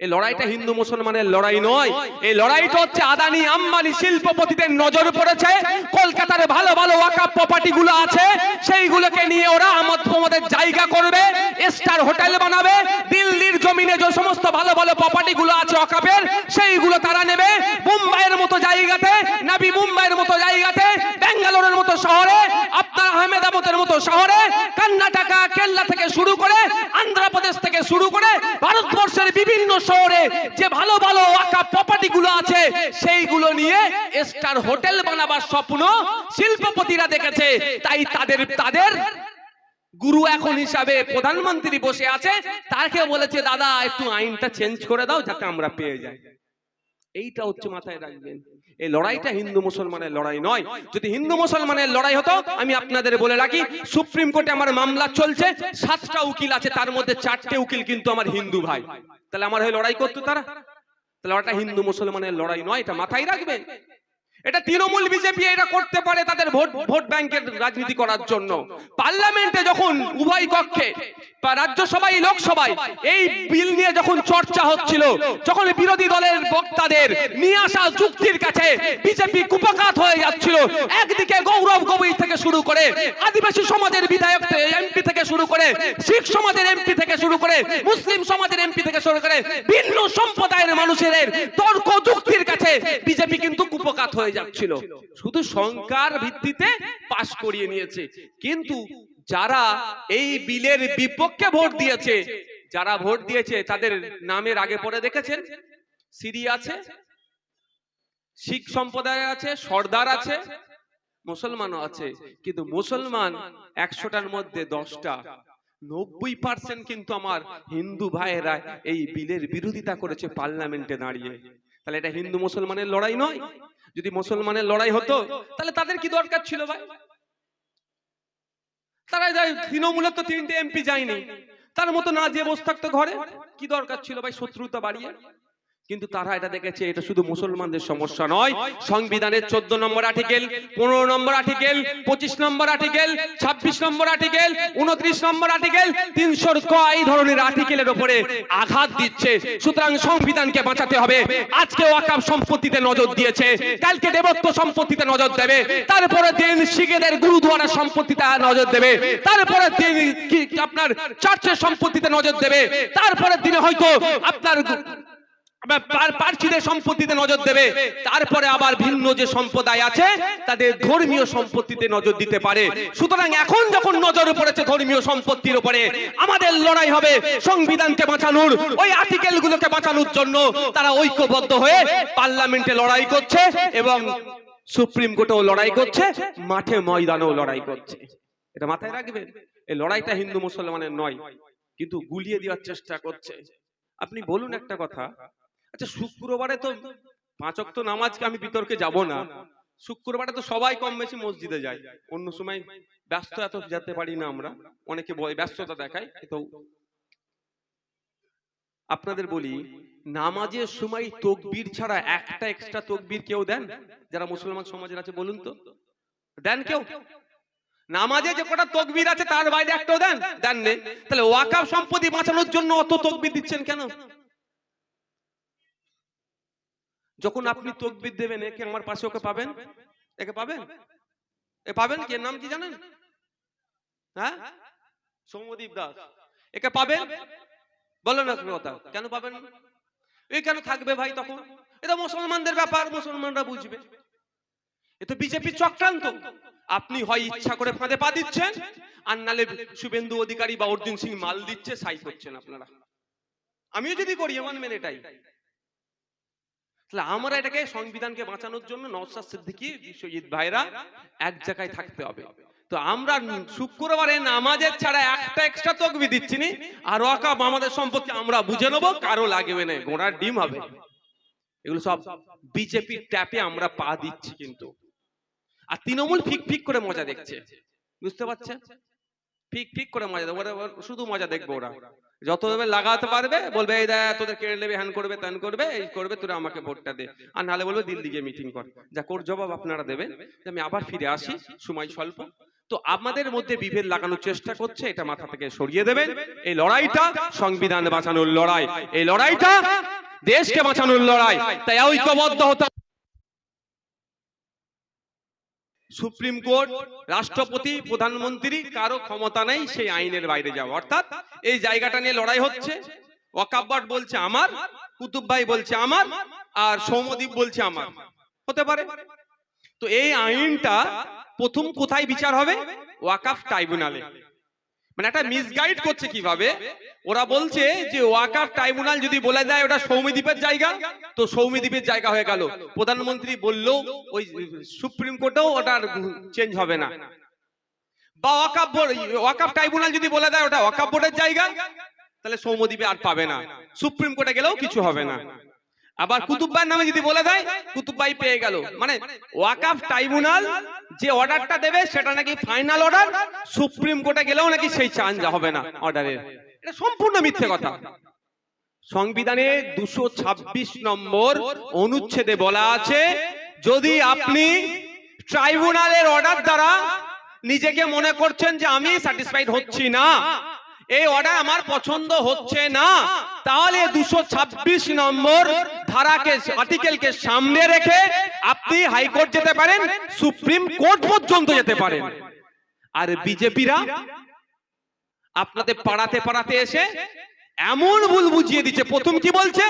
এই লড়াইটা হিন্দু মুসলমানের লড়াই নয়। এই লড়াইটা হচ্ছে আদানি আম্বানি শিল্পপতিদের নজর পড়েছে। কলকাতার ভালো ভালো ওয়াকাপ প্রপার্টি গুলো আছে। সেইগুলোকে নিয়ে ওরা আমোদ প্রমোদের জায়গা করবে স্টার হোটেল বানাবে দিল্লির জমিনে যে সমস্ত ভালো ভালো প্রপার্টি গুলো আছে ওয়াকাপের সেইগুলো তারা নেবে। মুম্বাইয়ের মতো জায়গাতে নাবি মুম্বাইয়ের মতো জায়গাতে ব্যাঙ্গালোরের মতো শহরে আপনার আহমেদাবাদের মতো শহরে কর্ণাটকা কেল্লা থেকে শুরু করে আন্ধ্রপ্রদেশ থেকে শুরু করে বিভিন্ন শহরে যে ভালো ভালো ওয়াকা প্রপার্টি গুলো আছে, সেইগুলো নিয়ে স্টার হোটেল বানাবার স্বপ্ন শিল্পপতিরা দেখেছে। তাই তাদের তাদের গুরু এখন হিসাবে প্রধানমন্ত্রী বসে আছে। তাকে বলেছে, দাদা, একটু আইনটা চেঞ্জ করে দাও যাতে আমরা পেয়ে যাই। এইটা হচ্ছে মাথায় রাখবেন। এই লড়াইটা হিন্দু মুসলমানের লড়াই নয়। যদি হিন্দু মুসলমানের লড়াই হতো আমি আপনাদের বলে রাখি সুপ্রিম কোর্টে আমার মামলা চলছে সাতটা উকিল আছে তার মধ্যে চারটে উকিল কিন্তু আমার হিন্দু ভাই। তাহলে আমার হয়ে লড়াই করতো তারা? তাহলে ওটা হিন্দু মুসলমানের লড়াই নয় এটা মাথায় রাখবেন। এটা তৃণমূল বিজেপি এটা করতে পারে তাদের ভোট ভোট ব্যাংকের রাজনীতি করার জন্য। পার্লামেন্টে যখন উভয় কক্ষে রাজ্যসভায়, লোকসভায় এই বিল নিয়ে যখন চর্চা হচ্ছিল, যখন বিরোধী দলের বক্তাদের নিয়ে আসা যুক্তির কাছে বিজেপি কুপকাত হয়ে যাচ্ছিল, একদিকে গৌরব গগৈ থেকে শুরু করে আদিবাসী সমাজের বিধায়ক এমপি থেকে শুরু করে শিখ সমাজের এমপি থেকে শুরু করে মুসলিম সমাজের এমপি থেকে শুরু করে ভিন্ন সম্প্রদায়ের মানুষের তর্ক যুক্তির কাছে বিজেপি কিন্তু কুপকাত হয়ে যাচ্ছিল। শুধু সংখ্যার ভিত্তিতে পাশ করিয়ে নিয়েছে। কিন্তু যারা এই বিলের বিপক্ষে ভোট দিয়েছে যারা ভোট দিয়েছে তাদের নামের আগে পরে দেখেছেন? সিরি আছে শিখ সম্প্রদায় আছে সর্দার আছে মুসলমানও আছে। কিন্তু মুসলমান একশোটার মধ্যে দশটা। নব্বই পার্সেন্ট কিন্তু আমার হিন্দু ভাইয়েরা এই বিলের বিরোধিতা করেছে পার্লামেন্টে দাঁড়িয়ে। তাহলে এটা হিন্দু মুসলমানের লড়াই নয়। যদি মুসলমানের লড়াই হতো তাহলে তাদের কি দরকার ছিল ভাই? তারা যায় তৃণমূলের তো তিনটে এমপি যায়নি। তার মতো না যে বসে থাকতো ঘরে কি দরকার ছিল ভাই শত্রুতা বাড়িয়ে? কিন্তু তারা এটা দেখেছে, এটা শুধু মুসলমানদের সমস্যা নয়। সংবিধানের চোদ্দ নম্বর আর্টিকেল পনেরো নম্বর আর্টিকেল পঁচিশ নম্বর আর্টিকেল ছাব্বিশ নম্বর আর্টিকেল উনত্রিশ নম্বর আর্টিকেল তিনশোর কয় ধরনের আর্টিকেলের উপরে আঘাত দিচ্ছে। সুতরাং সংবিধানকে বাঁচাতে হবে। আজকে ওয়াকাব সম্পত্তিতে নজর দিয়েছে। কালকে দেবত্ব সম্পত্তিতে নজর দেবে। তারপরে দিন শিখেদের গুরুদুয়ারা সম্পত্তিতে নজর দেবে। তারপরে দিন আপনার চার্চের সম্পত্তিতে নজর দেবে। তারপরে দিনে হয়তো আপনার সম্পত্তিতে নজর দেবে। তারপরে আবার ভিন্ন যে সম্প্রদায় আছে, তাদের ধর্মীয় সম্পত্তিতে নজর দিতে পারে। সুতরাং এখন যখন নজর পড়েছে ধর্মীয় সম্পত্তির উপরে, আমাদের লড়াই হবে সংবিধানকে বাঁচানোর, ওই বাঁচানোর জন্য। তারা ঐক্যবদ্ধ হয়ে পার্লামেন্টে লড়াই করছে এবং সুপ্রিম কোর্টেও লড়াই করছে, মাঠে ময়দানেও লড়াই করছে। এটা মাথায় এই লড়াইটা হিন্দু মুসলমানের নয়, কিন্তু গুলিয়ে দেওয়ার চেষ্টা করছে। আপনি বলুন একটা কথা আচ্ছা শুক্রবারে তো পাঁচক তো নামাজকে আমি বিতর্কে যাব না। শুক্রবারে তো সবাই কম বেশি মসজিদে যায়। অন্য সময় ব্যস্ত এত যেতে পারি না আমরা। অনেকে ব্যস্ততা দেখায় তো আপনাদের বলি, নামাজের সময় তকবীর ছাড়া একটা এক্সট্রা তকবীর কেউ দেন? যারা মুসলমান সমাজের আছে, বলুন তো। দেন কেউ? নামাজে যে কটা তকবীর আছে, তার বাইরে একটাও দেন? দেন নেই। তাহলে ওয়াকাফ সম্পত্তি বাঁচানোর জন্য অত তকবীর দিচ্ছেন কেন? যখন আপনি তকবির দেবেন একে আমার পাশে ওকে পাবেন? একে পাবেন? এ পাবেন কি? নাম কি জানেন? হ্যাঁ? সৌমদীপ দাস। একে পাবেন? বলেন না কথা। কেন পাবেন? এই কেন থাকবে ভাই তখন? এটা মুসলমানদের ব্যাপার মুসলমানরা বুঝবে। এ তো বিজেপি চক্রান্ত। আপনি হয় ইচ্ছা করে ফাঁদে পা দিচ্ছেন আর নালে শুভেন্দু অধিকারী বা অর্জুন সিং মাল দিচ্ছে সাই করছেন আপনারা। আমিও যদি করি আমার মেনে এটাই তাহলে আমরা এটাকে সংবিধানকে বাঁচানোর জন্য নওশাদ সিদ্দিকী, বিশ্বজিৎ ভাইরা এক জায়গায় থাকতে হবে। তো আমরা শুক্রবারে নামাজের ছাড়া একটা এক্সট্রা তকবি দিচ্ছি নি, আর ওয়াকাব আমাদের সম্পত্তি আমরা বুঝে নেব, কারও লাগবে না, গোড়ার ডিম হবে। এগুলো সব বিজেপির ট্যাপে আমরা পা দিচ্ছি কিন্তু। আর তৃণমূল ফিক ফিক করে মজা দেখছে। বুঝতে পারছেন? ফিক ফিক করে মজা দেবে ওরা শুধু মজা দেখবে ওরা। যতভাবে লাগাতে পারবে বলবে এই দেখ তোদের কেড়ে নেবে হ্যান করবে ত্যান করবে এই করবে তোরা আমাকে ভোটটা দে। আর নাহলে বলবে দিল্লি গিয়ে মিটিং কর। যা কোর জবাব আপনারা দেবেন যে আমি আবার ফিরে আসি সময় স্বল্প। তো আমাদের মধ্যে বিভেদ লাগানোর চেষ্টা করছে এটা মাথা থেকে সরিয়ে দেবেন। এই লড়াইটা সংবিধান বাঁচানোর লড়াই। এই লড়াইটা দেশকে বাঁচানোর লড়াই। তাই ঐক্যবদ্ধ হতে হবে। সুপ্রিম কোর্ট, রাষ্ট্রপতি, প্রধানমন্ত্রী, কারও ক্ষমতা নেই সেই আইনের বাইরে যাওয়া। অর্থাৎ এই জায়গাটা নিয়ে লড়াই হচ্ছে। ওয়াকাব্বাট বলছে আমার, কুতুব ভাই বলছে আমার, আর সৌমদ্বীপ বলছে আমার। হতে পারে। তো এই আইনটা প্রথম কোথায় বিচার হবে? ওয়াকাফ ট্রাইব্যুনালে। মানে একটা মিসগাইড করছে কীভাবে? ওরা বলছে যে ওয়াকাফ ট্রাইব্যুনাল যদি বলে দেয় ওটা সৌমিদ্বীপের জায়গা। তো সৌমিদ্বীপের জায়গা হয়ে গেল। প্রধানমন্ত্রী বললেও ওই সুপ্রিম কোর্টেও ওটা চেঞ্জ হবে না। বা ওয়াকাফ বোর্ড ওয়াকাফ ট্রাইব্যুনাল যদি বলে দেয় ওটা ওয়াকাফ বোর্ডের জায়গা। তাহলে সৌমদ্বীপে আর পাবে না। সুপ্রিম কোর্টে গেলেও কিছু হবে না। আবার কুতুববাই নামে যদি বলে দেয় কুতুব্বাই পেয়ে গেল। মানে ওয়াকাফ ট্রাইব্যুনাল যে অর্ডারটা দেবে সেটা নাকি ফাইনাল অর্ডার সুপ্রিম কোর্টে গেলেও নাকি সেই চান্স হবে না অর্ডারের। এটা সম্পূর্ণ মিথ্যে কথা। সংবিধানে দুশো ছাব্বিশ নম্বর অনুচ্ছেদে বলা আছে যদি আপনি ট্রাইব্যুনালের অর্ডার দ্বারা নিজেকে মনে করছেন যে আমি স্যাটিসফাইড হচ্ছি না এই অর্ডার আমার পছন্দ হচ্ছে না। তাহলে দুশো ছাব্বিশ নম্বর ধারাকে আর্টিকেলকে সামনে রেখে আপনি হাইকোর্ট যেতে পারেন সুপ্রিম কোর্ট পর্যন্ত যেতে পারেন। আর বিজেপিরা আপনাদের পাড়াতে পাড়াতে এসে এমন ভুল বুঝিয়ে দিচ্ছে। প্রথম কি বলছে?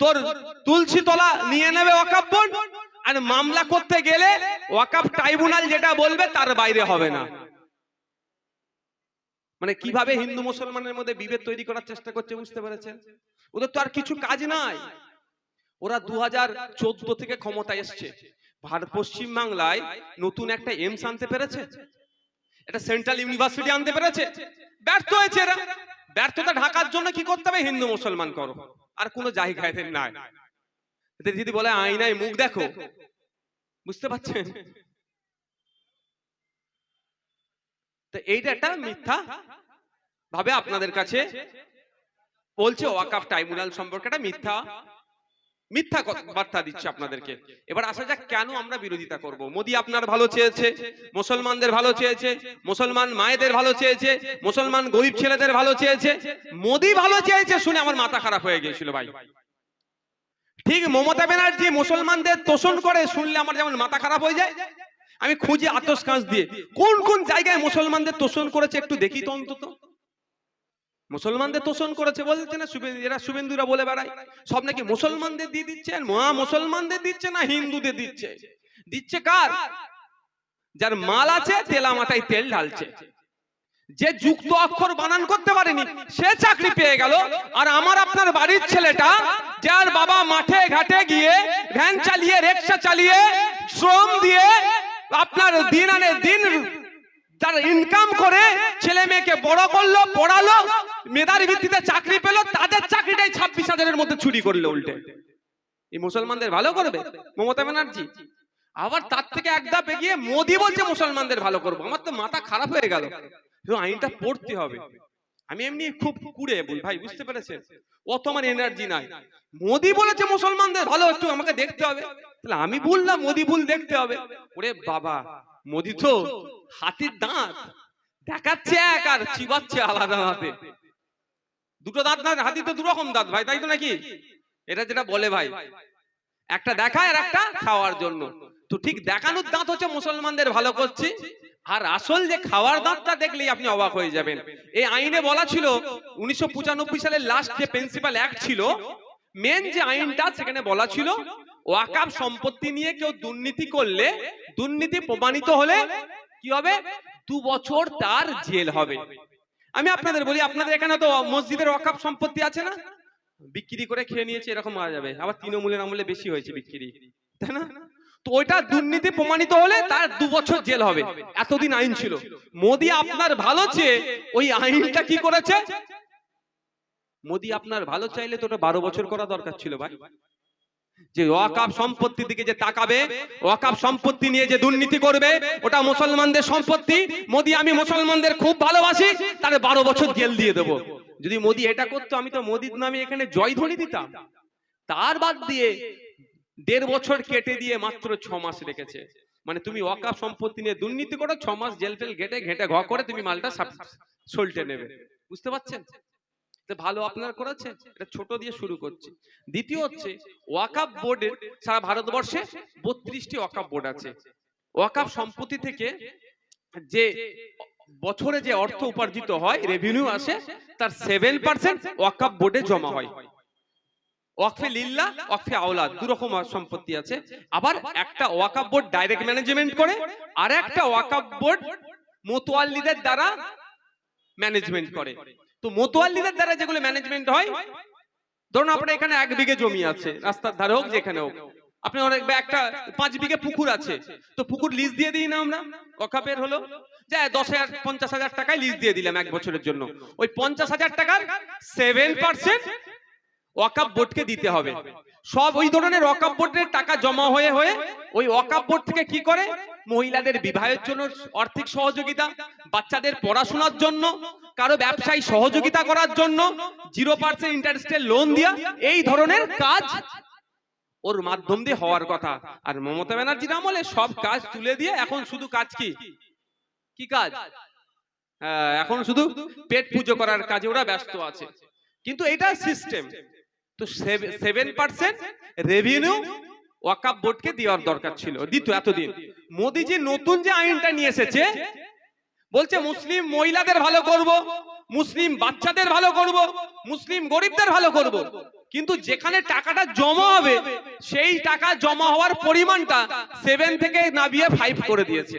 তোর তুলসী তলা নিয়ে নেবে ওয়াকাপ বোর্ড। আর মামলা করতে গেলে ওয়াকাপ ট্রাইব্যুনাল যেটা বলবে তার বাইরে হবে না। মানে কীভাবে হিন্দু মুসলমানের মধ্যে বিভেদ তৈরি করার চেষ্টা করছে বুঝতে পেরেছেন? ওদের তো আর কিছু কাজ নাই। ওরা দু চোদ্দ থেকে ক্ষমতা এসছে। ভারত পশ্চিম বাংলায় নতুন একটা এমস আনতে পেরেছে। একটা সেন্ট্রাল ইউনিভার্সিটি আনতে পেরেছে। ব্যর্থ হয়েছে এরা। ব্যর্থতা ঢাকার জন্য কি করতে হবে? হিন্দু মুসলমান করো। আর কোনো জায়গায় নাই। যদি বলে আয়নায় মুখ দেখো। বুঝতে পারছেন? তো এইটা একটা মিথ্যা ভাবে আপনাদের কাছে বলছে ওয়াকাফ ট্রাইব্যুনাল সম্পর্কে একটা মিথ্যা মিথ্যা বার্তা দিচ্ছে আপনাদেরকে। এবার আসা যাক কেন আমরা বিরোধিতা করব। মোদি আপনার ভালো চেয়েছে মুসলমানদের ভালো চেয়েছে মুসলমান মায়েদের ভালো চেয়েছে মুসলমান গরিব ছেলেদের ভালো চেয়েছে মোদি ভালো চেয়েছে শুনে আমার মাথা খারাপ হয়ে গিয়েছিল ভাই। ঠিক মমতা ব্যানার্জি মুসলমানদের তোষণ করে শুনলে আমার যেমন মাথা খারাপ হয়ে যায় আমি খুঁজি আতস কাঁচ দিয়ে। কোন কোন জায়গায় মুসলমানদের তোষণ করেছে একটু দেখি তো অন্তত। মুসলমানদের তোষণ করেছে বলছে না? এরা শুভেন্দুরা বলে বেড়ায়। সব নাকি মুসলমানদের দিয়ে দিচ্ছে? মহা মুসলমানদের দিচ্ছে না? হিন্দুদের দিচ্ছে। দিচ্ছে কার? যার মাল আছে তেলা মাথায় তেল ঢালছে। যে যুক্ত অক্ষর বানান করতে পারেনি সে চাকরি পেয়ে গেল। আর আমার আপনার বাড়ির ছেলেটা যার বাবা মাঠে ঘাটে গিয়ে ভ্যান চালিয়ে রিক্সা চালিয়ে শ্রম দিয়ে আপনার দিন আনে দিন তার ইনকাম করে ছেলে মেয়েকে বড় করল, পড়ালো, মেধার ভিত্তিতে চাকরি পেল, তাদের চাকরিটাই ছাব্বিশ হাজারের মধ্যে চুরি করল উল্টে। এই মুসলমানদের ভালো করবে? মমতা ব্যানার্জি? আবার তার থেকে এক ধাপ এগিয়ে মোদি বলছে মুসলমানদের ভালো করব। আমার তো মাথা খারাপ হয়ে গেল। আইনটা পড়তে হবে। আমি এমনি খুব কুড়ে বল ভাই বুঝতে পেরেছেন? অত আমার এনার্জি নাই। মোদি বলেছে মুসলমানদের ভালো একটু আমাকে দেখতে হবে। তাহলে আমি বললাম মোদি ভুল দেখতে হবে। ওরে বাবা মোদি তো হাতির দাঁত। দেখাচ্ছে এক আর চিবাচ্ছে আলাদা দাঁতে দুটো দাঁত না হাতি তো দুরকম দাঁত ভাই তাই তো নাকি? এটা যেটা বলে ভাই। একটা দেখায় আর একটা খাওয়ার জন্য। তো ঠিক দেখানোর দাঁত হচ্ছে মুসলমানদের ভালো করছি। আর আসল যে খাওয়ার দাঁতটা দেখলেই আপনি অবাক হয়ে যাবেন। এই আইনে বলা ছিল, উনিশশো সালের লাস্ট যে প্রিন্সিপাল অ্যাক্ট ছিল মেন যে আইনটা সেখানে বলা ছিল, ওয়াকাব সম্পত্তি নিয়ে কেউ দুর্নীতি করলে, দুর্নীতি প্রমাণিত হলে কি হবে? দু বছর তার জেল হবে। আমি আপনাদের বলি, আপনাদের এখানে তো মসজিদের ওয়াকাব সম্পত্তি আছে না? বিক্রি করে খেয়ে নিয়েছে, এরকম মারা যাবে। আবার তৃণমূলের আমলে বেশি হয়েছে বিক্রি। তাই না? তো ওইটা দুর্নীতি প্রমাণিত হলে তার দু বছর জেল হবে। এতদিন আইন ছিল। মোদি আপনার ভালো চেয়ে ওই আইনটা কি করেছে? মোদি আপনার ভালো চাইলে তো ওটা বারো বছর করা দরকার ছিল ভাই। যে ওয়াকাব সম্পত্তির দিকে যে তাকাবে, ওয়াকাব সম্পত্তি নিয়ে যে দুর্নীতি করবে, ওটা মুসলমানদের সম্পত্তি। মোদি, আমি মুসলমানদের খুব ভালোবাসি, তাহলে বারো বছর জেল দিয়ে দেবো। যদি মোদি এটা করতো, আমি তো মোদির নামে এখানে জয়ধ্বনি দিতাম। তার বাদ দিয়ে দেড় বছর কেটে দিয়ে মাত্র ছ মাস রেখেছে। মানে তুমি ওয়াকাফ সম্পত্তি নিয়ে দুর্নীতি করো ছ মাস জেল ফেল ঘেটে ঘেটে ঘ করে তুমি মালটা সল্টে নেবে। বুঝতে পারছেন? ভালো আপনার করেছে এটা ছোট দিয়ে শুরু করছি। দ্বিতীয় হচ্ছে ওয়াকাফ বোর্ডের সারা ভারতবর্ষে বত্রিশটি ওয়াকাফ বোর্ড আছে। ওয়াকাপ সম্পত্তি থেকে যে বছরে যে অর্থ উপার্জিত হয় রেভিনিউ আসে তার সেভেন পার্সেন্ট ওয়াকাপ বোর্ডে জমা হয়। ওয়াকফে লিল্লা ওয়াকফে আওলাদ, দু রকম সম্পত্তি আছে। আবার একটা ওয়াকাফ বোর্ড ডাইরেক্ট ম্যানেজমেন্ট করে, আর একটা ওয়াকাফ বোর্ড মোতোয়াল্লিদের দ্বারা ম্যানেজমেন্ট করে। তো মোতোয়াল্লিদের দ্বারা যেগুলো ম্যানেজমেন্ট হয়, ধরুন আপনার এখানে এক বিঘে জমি আছে, রাস্তার ধারে হোক, যেখানে হোক। আপনি অনেক একটা পাঁচ বিঘে পুকুর আছে, তো পুকুর লিজ দিয়ে দিই না আমরা, ওয়াকাফের হলো। যা দশ হাজার, পঞ্চাশ হাজার টাকায় লিজ দিয়ে দিলাম এক বছরের জন্য। ওই পঞ্চাশ হাজার টাকার সেভেন পার্সেন্ট ওয়াকাপ বোর্ডকে দিতে হবে। সব ওই ধরনের ওয়াকাপ বোর্ডের টাকা জমা হয়ে হয়ে ওই ওয়াকাপ বোর্ড থেকে কি করে? মহিলাদের বিবাহের জন্য আর্থিক সহযোগিতা বাচ্চাদের পড়াশোনার জন্য কারও ব্যবসায় সহযোগিতা করার জন্য জিরো পার্সেন্ট ইন্টারেস্টের লোন দিয়া এই ধরনের কাজ ওর মাধ্যম দিয়ে হওয়ার কথা। আর মমতা ব্যানার্জির আমলে সব কাজ তুলে দিয়ে এখন শুধু কাজ কি? কি কাজ? হ্যাঁ, এখন শুধু পেট পুজো করার কাজে ওরা ব্যস্ত আছে। কিন্তু এটা সিস্টেম তো সেভেন পার্সেন্ট রেভিনিউ ওয়াকাপ বোর্ডকে দেওয়ার দরকার ছিল। দিত এতদিন। মোদি যে নতুন যে আইনটা নিয়ে এসেছে বলছে মুসলিম মহিলাদের ভালো করব মুসলিম বাচ্চাদের ভালো করব মুসলিম গরিবদের ভালো করব। কিন্তু যেখানে টাকাটা জমা হবে সেই টাকা জমা হওয়ার পরিমাণটা সেভেন থেকে নামিয়ে ফাইভ করে দিয়েছে।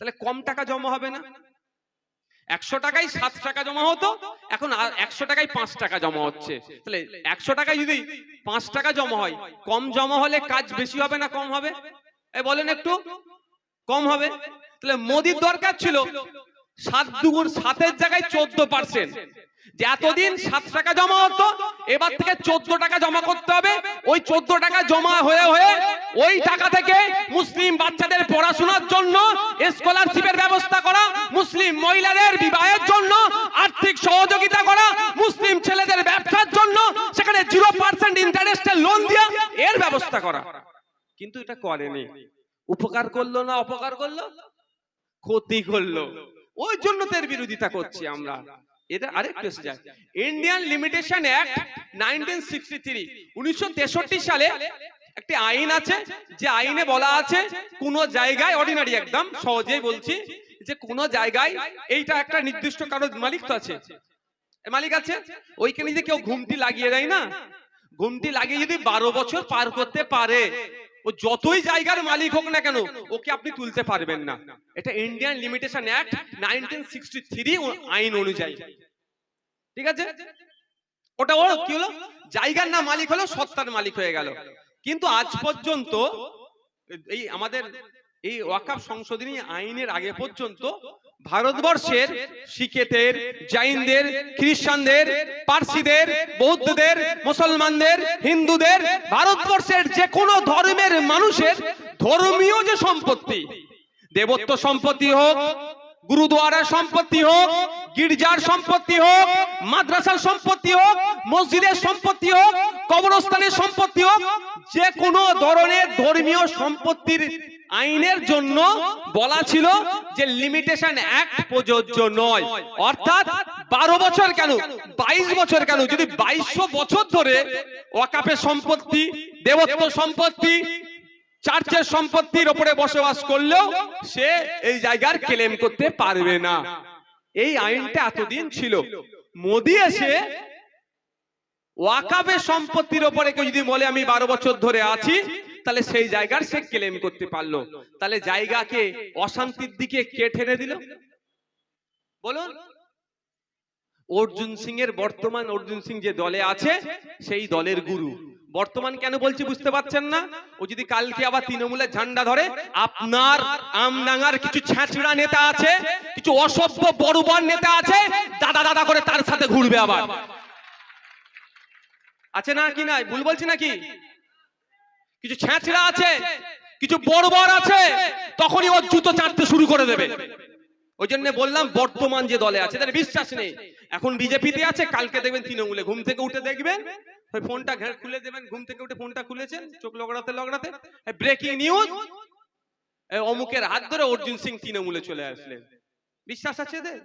তাহলে কম টাকা জমা হবে না? একশো টাকায় সাত টাকা জমা হতো, এখন আর একশো টাকায় পাঁচ টাকা জমা হচ্ছে। তাহলে একশো টাকায় যদি পাঁচ টাকা জমা হয়, কম জমা হলে কাজ বেশি হবে না কম হবে? এ বলেন একটু, কম হবে। তাহলে মোদির দরকার ছিল সাত দুগুণ সাতের জায়গায় চোদ্দ পার্সেন্ট। যে এতদিন সাত টাকা জমা হতো, এবার থেকে চোদ্দ টাকা জমা করতে হবে। ওই চোদ্দ টাকা জমা হয়ে হয়ে ওই টাকা থেকে মুসলিম বাচ্চাদের পড়াশোনার জন্য স্কলারশিপের ব্যবস্থা করা, মুসলিম মহিলাদের বিবাহের জন্য, আর্থিক সহযোগিতা করা, মুসলিম ছেলেদের ব্যবসার জন্য, সেখানে জিরো পার্সেন্ট ইন্টারেস্টের লোন দিয়া, এর ব্যবস্থা করা। কিন্তু এটা করেনি। উপকার করল না অপকার করল? ক্ষতি করল। ওই জন্য তো এর বিরোধিতা করছি আমরা। এটা আরেকটু এসে যায় Indian limitation act nineteen sixty three উনিশশো তেষট্টি সালে একটি আইন আছে যে আইনে বলা আছে কোন জায়গায় অর্ডিনারি একদম সহজেই বলছি যে কোন জায়গায় এইটা একটা নির্দিষ্ট কারও মালিক তো আছে। মালিক আছে ওইখানে যে কেউ ঘুমটি লাগিয়ে দেয় না ঘুমটি লাগিয়ে যদি বারো বছর পার করতে পারে, ও যতই জায়গার মালিক হোক না কেন, ওকে আপনি তুলতে পারবেন না। এটা Indian limitation act nineteen sixty three আইন অনুযায়ী। ঠিক আছে? ওটা ও কি হলো? জায়গার না মালিক হলো, সত্তার মালিক হয়ে গেল। কিন্তু আজ পর্যন্ত এই আমাদের এই ওয়াকাফ সংশোধনী আইনের আগে পর্যন্ত ভারতবর্ষের শিখেদের জাইনদের খ্রিস্টানদের পার্সিদের বৌদ্ধদের মুসলমানদের হিন্দুদের ভারতবর্ষের যে কোনো ধর্মের মানুষের ধর্মীয় যে সম্পত্তি দেবত্ব সম্পত্তি হোক গুরুদুয়ারার সম্পত্তি হোক, গির্জার সম্পত্তি হোক, মাদ্রাসার সম্পত্তি হোক, মসজিদের সম্পত্তি হোক, কবরস্থানের সম্পত্তি হোক, যে কোনো ধরনের ধর্মীয় সম্পত্তির আইনের জন্য বলা ছিল যে লিমিটেশন অ্যাক্ট প্রযোজ্য নয়। অর্থাৎ বারো বছর কেন? বাইশ বছর কেন? যদি বাইশশো বছর ধরে ওয়াকাফের সম্পত্তি, দেবত্ব সম্পত্তি চার্চের সম্পত্তির ওপরে বসবাস করলেও সে এই জায়গার ক্লেম করতে পারবে না। এই আইনটা এতদিন ছিল। মোদি এসে ওয়াকাফের সম্পত্তির ওপরে কেউ যদি বলে, আমি বারো বছর ধরে আছি, তাহলে সেই জায়গার সে ক্লেম করতে পারল। তাহলে জায়গাকে অশান্তির দিকে কে ঠেনে দিল? বলুন। অর্জুন সিং এর বর্তমান অর্জুন সিং যে দলে আছে, সেই দলের গুরু। বর্তমান কেন বলছি বুঝতে পারছেন না? ও যদি কালকে আবার তৃণমূলের ঝান্ডা ধরে, আপনার আমডাঙ্গার কিছু ছ্যাঁচড়া নেতা আছে, কিছু অসভ্য বড়বর নেতা আছে, দাদা দাদা করে তার সাথে ঘুরবে আবার। আছে না কি নাই? ভুল বলছি নাকি? কিছু ছ্যাঁচড়া আছে, কিছু বড়বর আছে, তখনই ওর জুতো চাটতে শুরু করে দেবে। ওই জন্য বললাম বর্তমান যে দলে আছে তাদের বিশ্বাস নেই। এখন বিজেপিতে আছে, কালকে দেখবেন তৃণমূলে ঘুম থেকে উঠে দেখবেন ওই ফোনটা খুলে দেবেন, ঘুম থেকে উঠে ফোনটা খুলেছেন, চোখ লগড়াতে লগড়াতে ব্রেকিং নিউজ অমুকের হাত ধরে অর্জুন সিং তৃণমূলে চলে আসলেন। বিশ্বাস আছে এদের?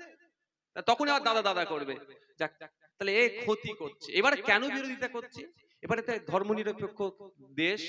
তখন আবার দাদা দাদা করবে। যাক, তাহলে এ ক্ষতি করছে। এবারে কেন বিরোধিতা করছে? এবারে ধর্মনিরপেক্ষ দেশ